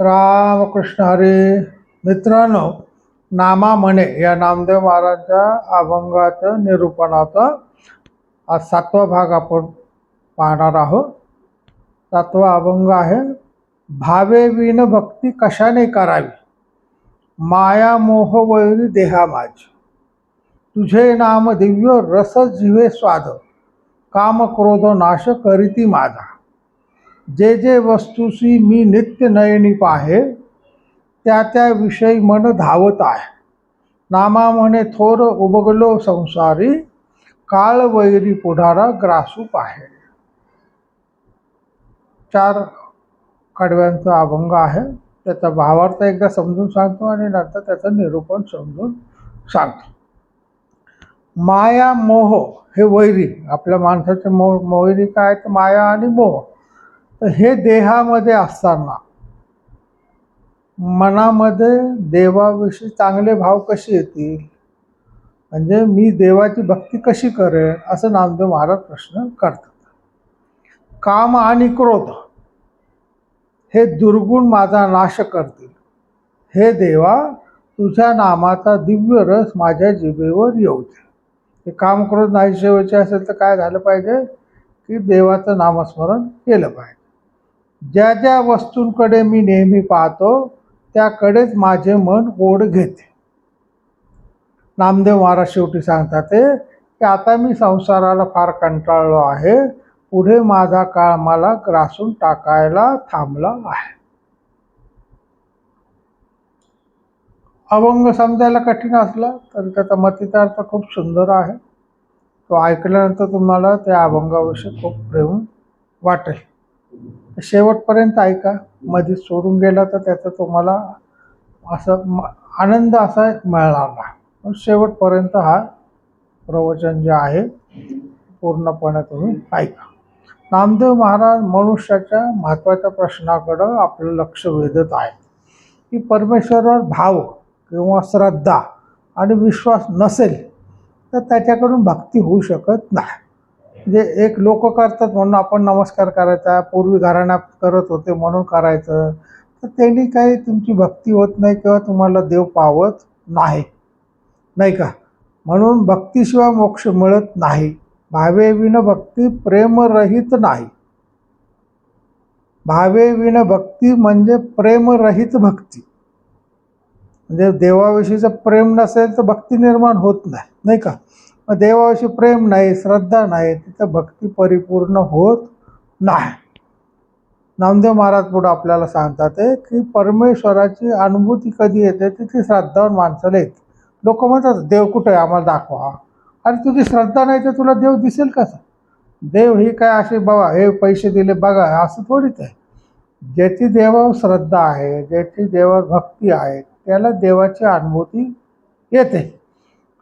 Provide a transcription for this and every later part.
रामकृष्ण हरे. मित्रांनो नामा म्हणे या नामदेव महाराजांच्या अभंगाचं निरूपणाचा आज सातवा भाग आपण पाहणार आहोत. सातवा अभंग आहे भावे विन भक्ती कशाने करावी? माया मोह वैरी देहा माझ. तुझे नाम दिव्य रस जिवे स्वाद. काम क्रोध नाश करीती माझा. जे जे वस्तूशी मी नित्य नयनी आहे त्या त्या विषयी मन धावत आहे. नामा म्हणे थोर उबगलो संसारी काळ वैरी पुढारा ग्रासूप आहे. चार कडव्यांचा अभंग आहे. त्याचा भावार्थ एकदा समजून सांगतो आणि नंतर त्याचं निरूपण समजून सांगतो. माया मोह हे वैरी आपल्या माणसाचे मो मोहरी काय? तर माया आणि मोह. तर हे देहामध्ये असताना मनामध्ये देवाविषयी चांगले भाव कसे येतील? म्हणजे मी देवाची भक्ती कशी करेन? असं नामदेव महाराज प्रश्न करतात. काम आणि क्रोध हे दुर्गुण माझा नाश करतील. हे देवा तुझ्या नामाचा दिव्य रस माझ्या जिभेवर येऊ दे. हे काम क्रोध नाही व्हायचे असेल तर काय झालं पाहिजे? की देवाचं नामस्मरण केलं पाहिजे. ज्या ज्या वस्तूंकडे मी नेहमी पाहतो त्याकडेच माझे मन ओढ घेते. नामदेव महाराज शेवटी सांगतात ते की आता मी संसाराला फार कंटाळलो आहे पुढे माझा काळ मला ग्रासून टाकायला थांबला आहे. अभंग समजायला कठीण असला तर त्याचा मतीचा अर्थ खूप सुंदर आहे. तो ऐकल्यानंतर तुम्हाला त्या अभंगाविषयी खूप प्रेम वाटेल. शेवटपर्यंत ऐका. मध्ये सोडून गेला तर त्याचा तुम्हाला असं म- आनंद असा मिळणार नाही. पण शेवटपर्यंत हा प्रवचन जे आहे पूर्णपणे तुम्ही ऐका. नामदेव महाराज मनुष्याच्या महत्त्वाच्या प्रश्नाकडं आपलं लक्ष वेधत आहे की परमेश्वरावर भाव किंवा श्रद्धा आणि विश्वास नसेल तर त्याच्याकडून भक्ती होऊ शकत नाही. म्हणजे एक लोक करतात म्हणून आपण नमस्कार करायचा पूर्वी घराण्या करत होते म्हणून करायचं तर त्यांनी काही तुमची भक्ती होत नाही किंवा तुम्हाला देव पावत नाही. नाही का? म्हणून भक्तीशिवाय मोक्ष मिळत नाही. भावेविण भक्ती प्रेमरहित नाही. भावेविण भक्ती म्हणजे प्रेमरहित भक्ती. म्हणजे देवाविषयीचं प्रेम नसेल तर भक्ती निर्माण होत नाही. नाही का? मग देवाशी प्रेम नाही श्रद्धा नाही तिथं भक्ती परिपूर्ण होत नाही. नामदेव महाराज पुढं आपल्याला सांगतात की परमेश्वराची अनुभूती कधी येते तिथे श्रद्धावर माणसाला येते लोक म्हणतात देव कुठे आहे? आम्हाला दाखवा. अरे तुझी श्रद्धा नाही तर तुला देव दिसेल कसं? देव ही काय असे बाबा हे पैसे दिले बघा असं थोडीच आहे ज्याची देवावर श्रद्धा आहे ज्याची देवावर भक्ती आहे त्याला देवाची अनुभूती येते.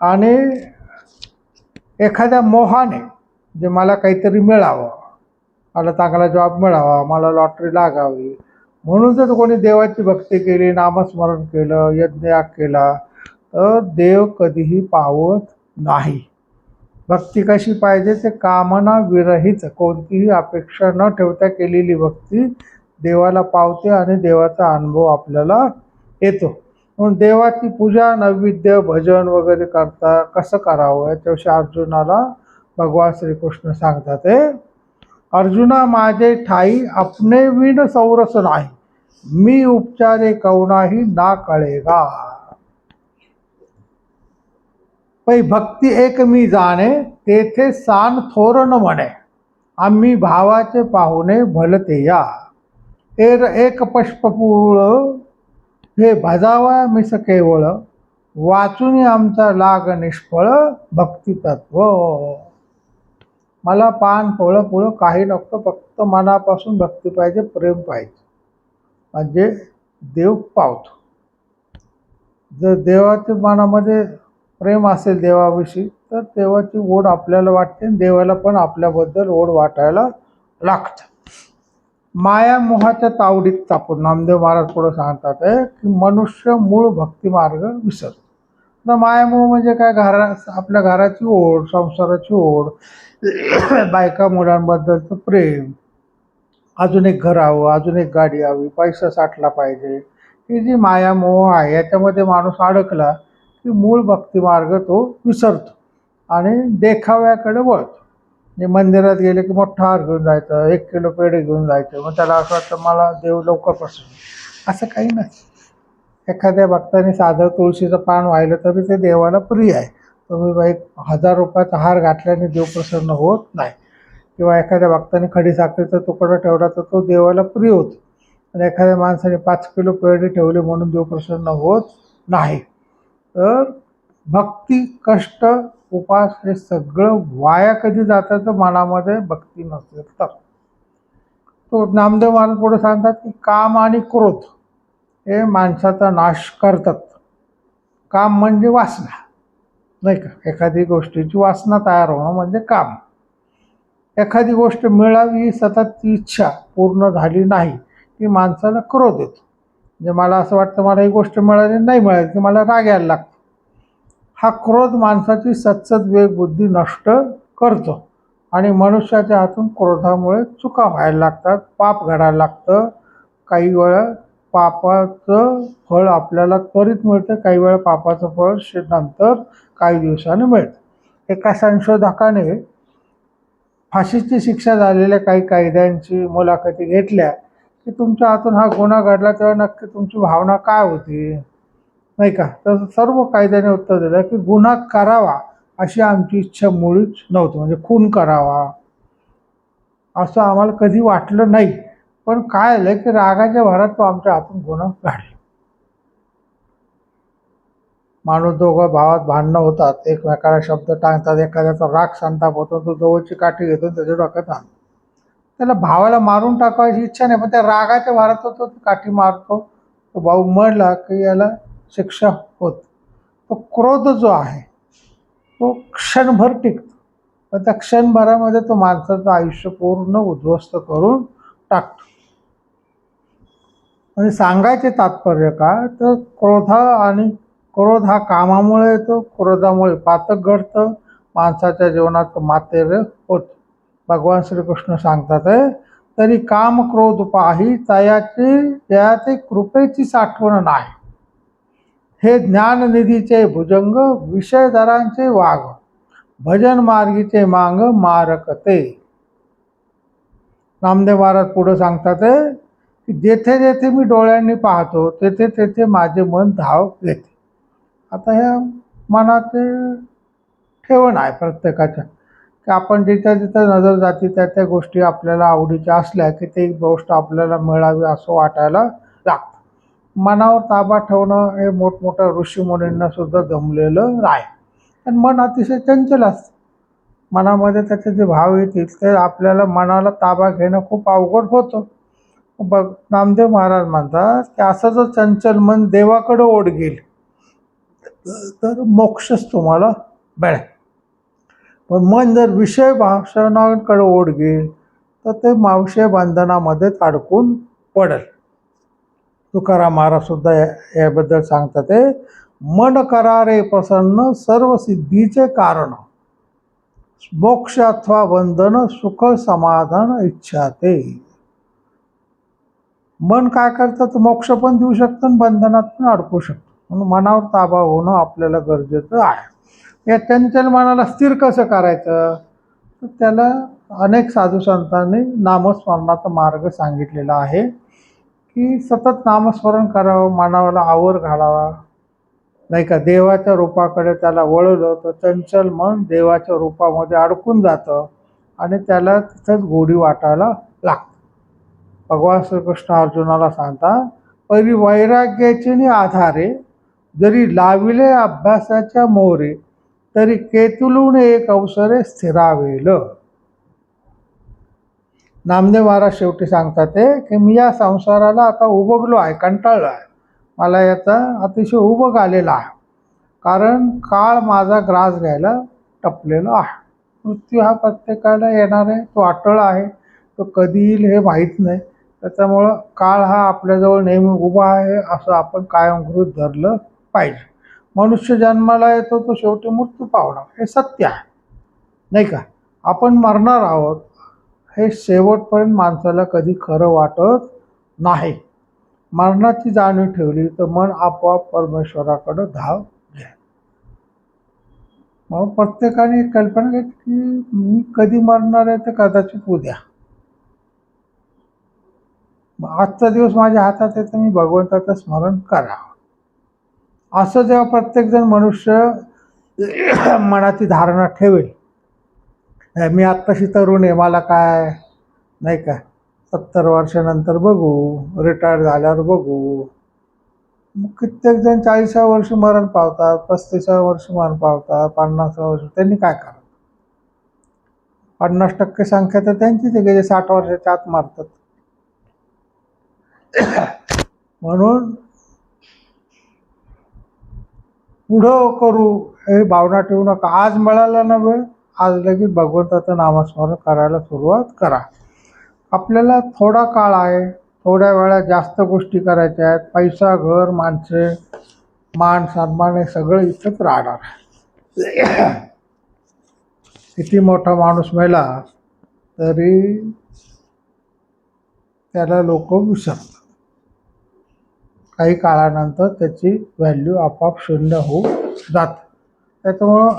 आणि एखाद्या मोहाने जे मला काहीतरी मिळावं मला चांगला जॉब मिळावा मला लॉटरी लागावी म्हणून जर कोणी देवाची भक्ती केली नामस्मरण केलं यज्ञयाग केला तर देव कधीही पावत नाही. भक्ती कशी पाहिजे? ते कामना विरहित कोणतीही अपेक्षा न ठेवता केलेली भक्ती देवाला पावते आणि देवाचा अनुभव आपल्याला येतो. म्हणून देवाची पूजा नैवेद्य भजन वगैरे करता कसं करावं याच्याविषयी अर्जुनाला भगवान श्रीकृष्ण सांगतात ते अर्जुना माझे ठाई आपणे विण सौरस नाही. मी उपचारे कवनाही ना कळेगा. पै भक्ती एक मी जाणे तेथे सान थोर न म्हणे. आम्ही भावाचे पाहुणे भलते या एर एक पुष्पपूळ हे भजावा मिस केवळ वाचून आमचा लाग निष्फळ भक्ती तत्व मला पान फळं फुळं काही नको फक्त मनापासून भक्ती पाहिजे प्रेम पाहिजे. म्हणजे देव पावतो. जर देवाच्या मनामध्ये प्रेम असेल देवाविषयी तर देवाची ओढ आपल्याला वाटते आणि देवाला पण आपल्याबद्दल ओढ वाटायला लागतं. माया मोहाच्या तावडीत तापून नामदेव महाराज पुढे सांगतात आहे की मनुष्य मूळ भक्ती मार्ग विसरतो तर मायामोह म्हणजे काय? घरा आपल्या घराची ओढ संसाराची ओढ बायका मुलांबद्दलचं प्रेम. अजून एक घर हवं अजून एक गाडी हवी पैसा साठला पाहिजे. ही जी माया मोह आहे याच्यामध्ये माणूस अडकला की मूळ भक्तिमार्ग तो विसरतो आणि देखाव्याकडे वळतो. म्हणजे मंदिरात गेले की मोठा हार घेऊन जायचं एक किलो पेढे घेऊन जायचं. मग त्याला असं वाटतं मला देव लवकर प्रसन्न असं काही नाही. एखाद्या भक्ताने साधं तुळशीचं पान वाहिलं तरी ते देवाला प्रिय आहे. तुम्ही बाई हजार रुपयाचा हार घातल्याने देव प्रसन्न होत नाही. किंवा एखाद्या भक्ताने खडीसाखरीचा तुकडा ठेवला तर तो देवाला प्रिय होतो. आणि एखाद्या माणसाने पाच किलो पेढे ठेवले म्हणून देव प्रसन्न होत नाही. तर भक्ती कष्ट उपास हे सगळं वाया कधी जातं तर मनामध्ये भक्ती नसेल तर तो नामदेव महाराज पुढे सांगतात की काम आणि क्रोध हे माणसाचा नाश करतात. काम म्हणजे वासना. नाही का? एखादी गोष्टीची वासना तयार होणं म्हणजे काम. एखादी गोष्ट मिळावी ही सततची इच्छा पूर्ण झाली नाही की माणसाला क्रोध येतो. म्हणजे मला असं वाटतं मला ही गोष्ट मिळाली नाही मिळाली की मला राग यायला लागतो. हा क्रोध माणसाची सतसत बुद्धी नष्ट करतो. आणि मनुष्याच्या हातून क्रोधामुळे चुका व्हायला लागतात पाप घडायला लागतं. काही वेळा पापाचं फळ आपल्याला त्वरित मिळतं काही वेळा पापाचं फळ नंतर काही दिवसानं मिळतं. एका संशोधकाने फाशीची शिक्षा झालेल्या काही कायद्यांची मुलाखती घेतल्या की तुमच्या हातून हा गुन्हा घडला तेव्हा नक्की तुमची भावना काय होती? नाही का? तर सर्व कायद्याने उत्तर दिलं की गुन्हा करावा अशी आमची इच्छा मुळीच नव्हती. म्हणजे खून करावा. असं आम्हाला कधी वाटलं नाही. पण काय आलं की रागाच्या भरात तो आमच्या हातून गुन्हा काढला. माणूस दोघं भावात भांडणं होतात. एकमेकाला शब्द टांगतात. एखाद्याचा राग संताप होतो तो जवळची काठी घेतो त्याच्या डोक्यात आणतो. त्याला भावाला मारून टाकायची इच्छा नाही. पण त्या रागाच्या भारात तो काठी मारतो. तो भाऊ म्हणला की याला शिक्षा होत. तो क्रोध जो आहे तो क्षणभर टिकतो. पण त्या क्षणभरामध्ये तो माणसाचं आयुष्य पूर्ण उद्ध्वस्त करून टाकतो. आणि सांगायचे तात्पर्य काय? तर क्रोधा आणि क्रोध हा कामामुळे येतो क्रोधामुळे पातक घडतं माणसाच्या जीवनात मातेर होत. भगवान श्रीकृष्ण सांगतात आहे तरी काम क्रोध पाही तयाची जयाचे कृपेची साठवण नाही. हे ज्ञाननिधीचे भुजंग विषयधरांचे वाघ भजन मार्गीचे मांग मारकते. नामदेव महाराज पुढं सांगतात आहे की जेथे जेथे मी डोळ्यांनी पाहतो तेथे तेथे माझे मन धाव घेते. आता ह्या मनाचे ठेवण आहे प्रत्येकाच्या की आपण जिथं जिथं नजर जाते त्या त्या गोष्टी आपल्याला आवडीच्या असल्या की ते गोष्ट आपल्याला मिळावी असं वाटायला मनावर ताबा ठेवणं हे मोठमोठ्या ऋषीमुनींना सुद्धा जमलेलं आहे. आणि मन अतिशय चंचल असतं. मनामध्ये त्याचे जे भाव येतील ते आपल्याला मनाला ताबा घेणं खूप अवघड होतं. बघ नामदेव महाराज म्हणतात की असं जर चंचल मन देवाकडं ओढ गेल तर मोक्षच तुम्हाला मिळेल. पण मन जर विषय भाषणाकडे ओढ गेल तर ते मावशे बंधनामध्येच अडकून पडेल. तुकाराम महाराज सुद्धा या- याबद्दल सांगतात ते मन करारे प्रसन्न सर्व सिद्धीचे कारण. मोक्ष अथवा बंधन सुख समाधान इच्छा ते मन काय करतं? मोक्ष पण देऊ शकतं आणि बंधनात पण अडकू शकतो. म्हणून मनावर ताबा होणं आपल्याला गरजेचं आहे. या चंचल मनाला स्थिर कसं करायचं? तर त्याला अनेक साधू संतांनी नामस्मरणाचा मार्ग सांगितलेला आहे. की सतत नामस्मरण करावं मानवाला आवर घालावा. नाही का? देवाच्या रूपाकडे त्याला वळवलं तर चंचल मन देवाच्या रूपामध्ये अडकून जातं आणि त्याला तिथंच गोडी वाटायला लागतं. भगवान श्रीकृष्ण अर्जुनाला सांगता पहिली वैराग्याचे आधारे जरी लाविले अभ्यासाच्या मोरे तरी केतुलून एक अवसरे स्थिरावेलं. नामदेव महाराज शेवटी सांगतात ते की मी या संसाराला आता उभगलो आहे कंटाळलो आहे. मला याचा अतिशय उभग आलेला आहे. कारण काळ माझा ग्रास घ्यायला टपलेला आहे. मृत्यू हा प्रत्येकाला येणार आहे तो अटळ आहे तो कधी येईल हे माहीत नाही. त्याच्यामुळं काळ हा आपल्याजवळ नेहमी उभा आहे असं आपण कायम गृहित धरलं पाहिजे. मनुष्य जन्माला येतो तो शेवटी मृत्यू पावणार. हे सत्य आहे. नाही का? आपण मरणार आहोत हे शेवटपर्यंत माणसाला कधी खरं वाटत नाही. मरणाची जाणीव ठेवली तर मन आपोआप परमेश्वराकडं धाव घ्या मग प्रत्येकाने कल्पना घ्यायची की मी कधी मरणार आहे तर कदाचित उद्या मग आजचा दिवस माझ्या हातात आहे तर मी भगवंताचं स्मरण करावं असं जेव्हा प्रत्येकजण मनुष्य मनाची धारणा ठेवेल "नाही, मी आत्ताशी तरुण आहे मला काय नाही का सत्तर वर्षानंतर बघू रिटायर झाल्यावर बघू. मग कित्येक जण चाळीसा वर्ष मरण पावतात पस्तीसा वर्ष मरण पावतात पन्नास वर्ष त्यांनी काय करावं? पन्नास टक्के संख्या तर त्यांचीच आहे जे साठ वर्षाच्या आत मारतात. म्हणून पुढं करू हे भावना ठेवू नका. आज मिळाला ना वेळ आज लगेच भगवंताचं नामस्मरण करायला सुरुवात करा. आपल्याला थोडा काळ आहे थोड्या वेळा जास्त गोष्टी करायच्या आहेत पैसा घर माणसे मान सन्मान हे सगळं इथंच राहणार आहे. किती मोठा माणूस मेला तरी त्याला लोक विसरतात. काही काळानंतर त्याची व्हॅल्यू आपाप शून्य होऊ जात. त्याच्यामुळं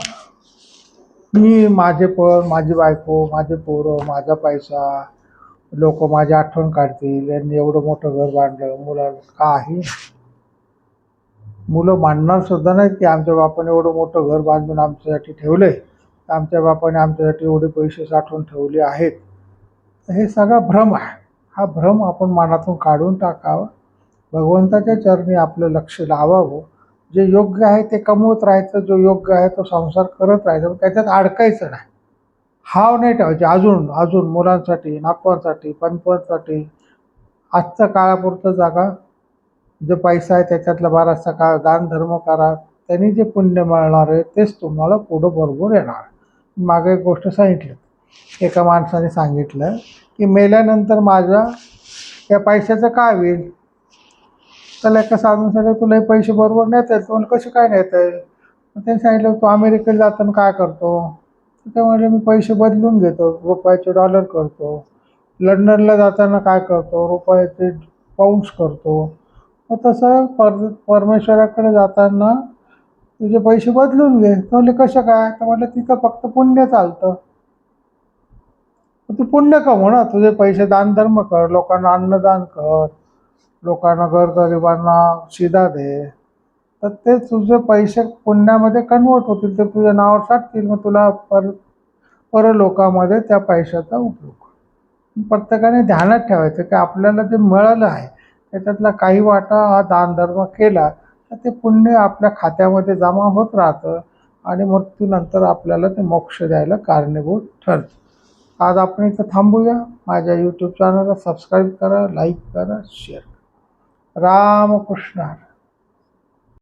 मी माझे पण माझी बायको माझे पोरं माझा पैसा लोक माझी आठवण काढतील. यांनी एवढं मोठं घर बांधलं. मुला काही मुलं मानणार सुद्धा नाहीत की आमच्या बापाने एवढं मोठं घर बांधून आमच्यासाठी ठेवलं आहे आमच्या बापाने आमच्यासाठी एवढे पैसे साठवून ठेवले आहेत. हे सगळा भ्रम आहे. हा भ्रम आपण मनातून काढून टाकावा. भगवंताच्या चरणी आपलं लक्ष लावावं. जे योग्य आहे ते कमवत राहायचं जो योग्य आहे तो संसार करत राहायचा. पण त्याच्यात अडकायचं नाही. हाव नाही ठेवायचे. अजून अजून मुलांसाठी नातवांसाठी पंतवांसाठी आजच्या काळापुरतं जागा जो पैसा आहे त्याच्यातला बराचसा काळ दानधर्म करा. त्यांनी जे पुण्य मिळणार आहे तेच तुम्हाला पुढं बरोबर येणार मागे एक गोष्ट सांगितली. एका माणसाने सांगितलं की मेल्यानंतर माझ्या या पैशाचं काय होईल? त्याला एका साधून सांगितलं तुला हे पैसे बरोबर नेता येईल तुम्हाला कसे काय नेता येईल मग त्यांनी सांगितलं तू अमेरिकेला जाताना काय करतो? तर ते मी पैसे बदलून घेतो रुपयाचे डॉलर करतो. लंडनला जाताना काय करतो? रुपयाचे पाऊंड्स करतो. मग तसं पर परमेश्वराकडे जाताना तुझे पैसे बदलून घे. तर म्हणले कसं काय? तर म्हटलं तिथं फक्त पुण्य चालतं. तू पुण्य कमव ना तुझे पैसे दानधर्म कर लोकांना अन्नदान कर. लोकांना गरगरिबांना शिदा दे. तर ते तुझे पैसे पुण्यामध्ये कन्वर्ट होतील ते तुझ्या नावावर साठतील मग तुला पर परलोकामध्ये त्या पैशाचा उपयोग. प्रत्येकाने ध्यानात ठेवायचं की आपल्याला जे मिळालं आहे त्याच्यातला काही वाटा हा दानधर्म केला तर ते पुण्य आपल्या खात्यामध्ये जमा होत राहतं आणि मृत्यूनंतर आपल्याला ते मोक्ष द्यायला कारणीभूत ठरतं. आज आपण इथं थांबूया. माझ्या यूट्यूब चॅनलला सबस्क्राईब करा लाईक करा शेअर करा. रामकृष्ण